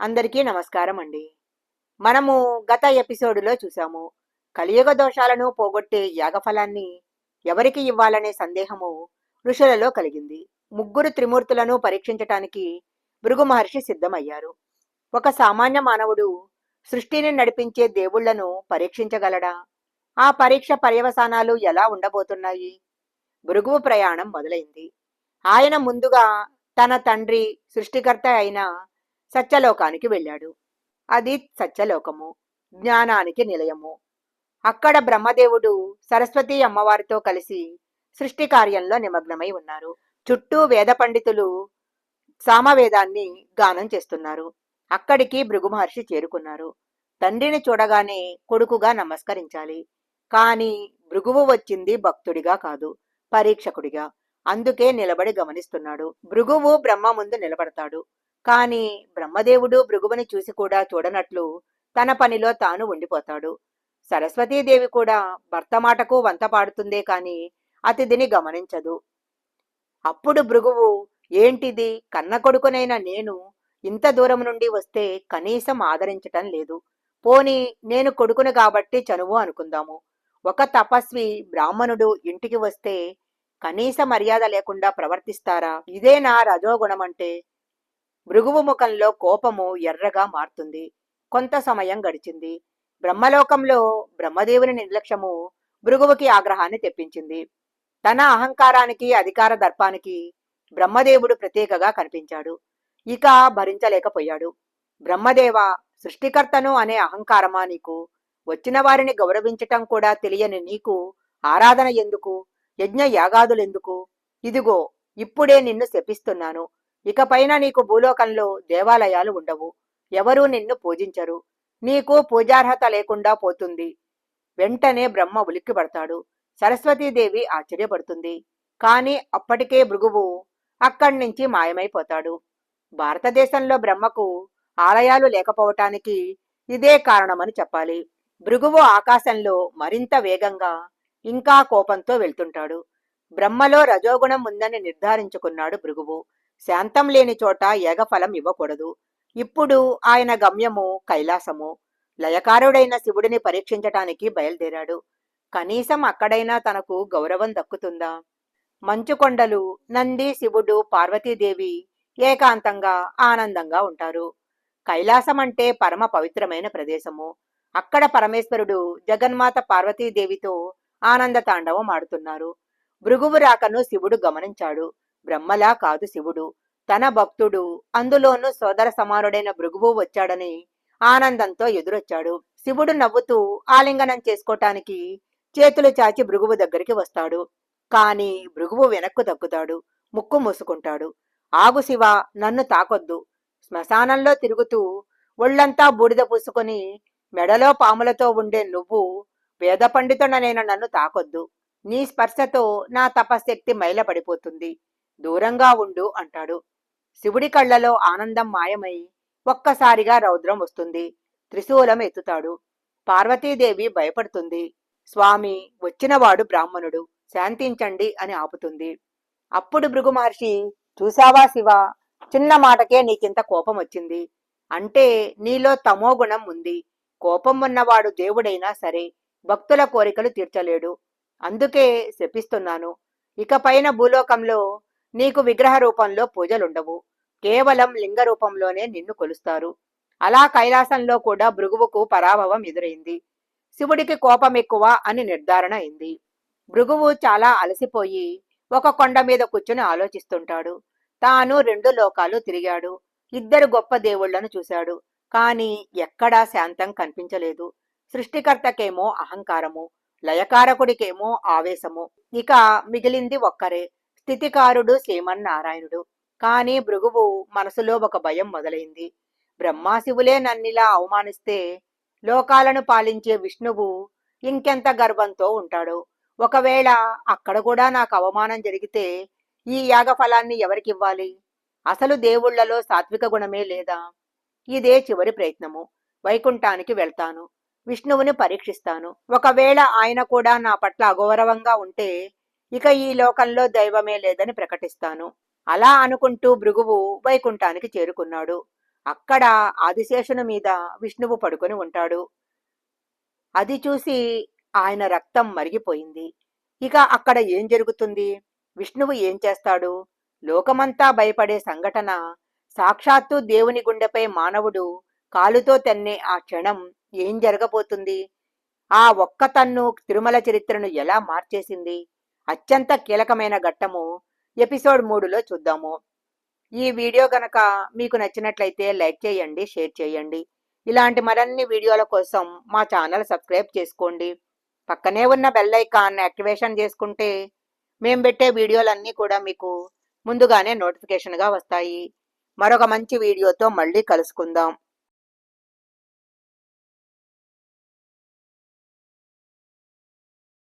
అందరికీ నమస్కారం అండి. మనము గత ఎపిసోడులో చూసాము కలియుగ దోషాలను పోగొట్టే యాగఫలాన్ని ఎవరికి ఇవ్వాలనే సందేహము ఋషులలో కలిగింది. ముగ్గురు త్రిమూర్తులను పరీక్షించటానికి భృగు మహర్షి సిద్ధమయ్యారు. ఒక సామాన్య మానవుడు సృష్టిని నడిపించే దేవుళ్ళను పరీక్షించగలడా? ఆ పరీక్ష పర్యవసానాలు ఎలా ఉండబోతున్నాయి? భృగువు ప్రయాణం మొదలైంది. ఆయన ముందుగా తన తండ్రి సృష్టికర్త అయిన సత్యలోకానికి వెళ్ళాడు. అది సత్యలోకము జ్ఞానానికి నిలయము. అక్కడ బ్రహ్మదేవుడు సరస్వతి అమ్మవారితో కలిసి సృష్టి కార్యంలో నిమగ్నమై ఉన్నారు. చుట్టూ వేద పండితులు సామవేదాన్ని గానం చేస్తున్నారు. అక్కడికి భృగు మహర్షి చేరుకున్నారు. తండ్రిని చూడగానే కొడుకుగా నమస్కరించాలి. కాని భృగువు వచ్చింది భక్తుడిగా కాదు పరీక్షకుడిగా. అందుకే నిలబడి గమనిస్తున్నాడు. భృగువు బ్రహ్మ ముందు నిలబడతాడు. కాని బ్రహ్మదేవుడు భృగువుని చూసి కూడా చూడనట్లు తన పనిలో తాను ఉండిపోతాడు. సరస్వతీదేవి కూడా భర్త మాటకు వంత పాడుతుందే కాని అతిథిని గమనించదు. అప్పుడు భృగువు ఏంటిది? కన్న కొడుకునైన నేను ఇంత దూరం నుండి వస్తే కనీసం ఆదరించటం లేదు. పోని నేను కొడుకును కాబట్టి చనువు అనుకుందాము. ఒక తపస్వి బ్రాహ్మణుడు ఇంటికి వస్తే కనీస మర్యాద లేకుండా ప్రవర్తిస్తారా? ఇదే నా రజోగుణమంటే భృగువు ముఖంలో కోపము ఎర్రగా మారుతుంది. కొంత సమయం గడిచింది. బ్రహ్మలోకంలో బ్రహ్మదేవుని నిర్లక్ష్యము భృగువుకి ఆగ్రహాన్ని తెప్పించింది. తన అహంకారానికి అధికార దర్పానికి బ్రహ్మదేవుడు ప్రత్యేకగా కనిపించాడు. ఇక భరించలేకపోయాడు. బ్రహ్మదేవ సృష్టికర్తను అనే అహంకారమా నీకు? వచ్చిన వారిని గౌరవించటం కూడా తెలియని నీకు ఆరాధన ఎందుకు? యజ్ఞ యాగాదులెందుకు ఇదిగో ఇప్పుడే నిన్ను శపిస్తున్నాను. ఇకపైన నీకు భూలోకంలో దేవాలయాలు ఉండవు. ఎవరూ నిన్ను పూజించరు. నీకు పూజార్హత లేకుండా పోతుంది. వెంటనే బ్రహ్మ ఉలిక్కిపడతాడు సరస్వతీదేవి ఆశ్చర్యపడుతుంది. కాని అప్పటికే భృగువు అక్కడి నుంచి మాయమైపోతాడు. భారతదేశంలో బ్రహ్మకు ఆలయాలు లేకపోవటానికి ఇదే కారణమని చెప్పాలి. భృగువు ఆకాశంలో మరింత వేగంగా ఇంకా కోపంతో వెళ్తుంటాడు. బ్రహ్మలో రజోగుణం ఉందని నిర్ధారించుకున్నాడు భృగువు. శాంతం లేని చోట ఏగఫలం ఇవ్వకూడదు. ఇప్పుడు ఆయన గమ్యము కైలాసము. లయకారుడైన శివుడిని పరీక్షించటానికి బయలుదేరాడు. కనీసం అక్కడైనా తనకు గౌరవం దక్కుతుందా? మంచుకొండలు నంది శివుడు పార్వతీదేవి ఏకాంతంగా ఆనందంగా ఉంటారు. కైలాసం అంటే పరమ పవిత్రమైన ప్రదేశము. అక్కడ పరమేశ్వరుడు జగన్మాత పార్వతీదేవితో ఆనంద తాండవం ఆడుతున్నారు. భృగువు రాకను శివుడు గమనించాడు. బ్రహ్మలా కాదు శివుడు. తన భక్తుడు అందులోనూ సోదర సమానుడైన భృగువు వచ్చాడని ఆనందంతో ఎదురొచ్చాడు. శివుడు నవ్వుతూ ఆలింగనం చేసుకోటానికి చేతులు చాచి భృగువు దగ్గరికి వస్తాడు. కాని భృగువు వెనక్కు తగ్గుతాడు ముక్కు మూసుకుంటాడు. ఆగు శివ నన్ను తాకొద్దు. శ్మశానంలో తిరుగుతూ ఒళ్ళంతా బూడిద పూసుకొని మెడలో పాములతో ఉండే నువ్వు వేద పండితుడనైన నన్ను తాకొద్దు. నీ స్పర్శతో నా తపశక్తి మైలపడిపోతుంది. దూరంగా ఉండు అంటాడు. శివుడి కళ్ళలో ఆనందం మాయమై ఒక్కసారిగా రౌద్రం వస్తుంది. త్రిశూలం ఎత్తుతాడు. పార్వతీదేవి భయపడుతుంది. స్వామి వచ్చినవాడు బ్రాహ్మణుడు. శాంతించండి అని ఆపుతుంది. అప్పుడు భృగు మహర్షి చూసావా శివ? చిన్న మాటకే నీకింత కోపం వచ్చింది. అంటే నీలో తమో గుణం ఉంది. కోపం ఉన్నవాడు దేవుడైనా సరే భక్తుల కోరికలు తీర్చలేడు. అందుకే శపిస్తున్నాను. ఇకపైన భూలోకంలో నీకు విగ్రహ రూపంలో పూజలుండవు. కేవలం లింగ రూపంలోనే నిన్ను కొలుస్తారు. అలా కైలాసంలో కూడా భృగువుకు పరాభవం ఎదురైంది. శివుడికి కోపం ఎక్కువ అని నిర్ధారణ అయింది. భృగువు చాలా అలసిపోయి ఒక కొండ మీద కూర్చుని ఆలోచిస్తుంటాడు. తాను రెండు లోకాలు తిరిగాడు. ఇద్దరు గొప్ప దేవుళ్ళను చూశాడు. కాని ఎక్కడా శాంతం కనిపించలేదు. సృష్టికర్తకేమో అహంకారము లయకారకుడికేమో ఆవేశము. ఇక మిగిలింది ఒక్కరే. స్థితికారుడు శ్రీమన్నారాయణుడు. కాని భృగువు మనసులో ఒక భయం మొదలైంది. బ్రహ్మాశివులే నన్నిలా అవమానిస్తే లోకాలను పాలించే విష్ణువు ఇంకెంత గర్వంతో ఉంటాడు. ఒకవేళ అక్కడ కూడా నాకు అవమానం జరిగితే ఈ యాగఫలాన్ని ఎవరికివ్వాలి? అసలు దేవుళ్ళలో సాత్విక గుణమే లేదా? ఇదే చివరి ప్రయత్నము. వైకుంఠానికి వెళ్తాను. విష్ణువుని పరీక్షిస్తాను. ఒకవేళ ఆయన కూడా నా పట్ల అగౌరవంగా ఉంటే ఇక ఈ లోకంలో దైవమే లేదని ప్రకటిస్తాను. అలా అనుకుంటూ భృగువు వైకుంఠానికి చేరుకున్నాడు. అక్కడ ఆదిశేషుని మీద విష్ణువు పడుకొని ఉంటాడు. అది చూసి ఆయన రక్తం మరిగిపోయింది. ఇక అక్కడ ఏం జరుగుతుంది? విష్ణువు ఏం చేస్తాడు? లోకమంతా భయపడే సంఘటన సాక్షాత్తు దేవుని గుండెపై మానవుడు కాలుతో తన్నే ఆ క్షణం ఏం జరగబోతుంది? ఆ ఒక్క తన్ను తిరుమల చరిత్రను ఎలా మార్చేసింది? అత్యంత కీలకమైన ఘట్టము ఎపిసోడ్ మూడులో చూద్దాము. ఈ వీడియో గనక మీకు నచ్చినట్లయితే లైక్ చేయండి షేర్ చేయండి. ఇలాంటి మరిన్ని వీడియోల కోసం మా ఛానల్ సబ్స్క్రైబ్ చేసుకోండి. పక్కనే ఉన్న బెల్ ఐకాన్ యాక్టివేషన్ చేసుకుంటే మేము పెట్టే వీడియోలన్నీ కూడా మీకు ముందుగానే నోటిఫికేషన్గా వస్తాయి. మరొక మంచి వీడియోతో మళ్ళీ కలుసుకుందాం.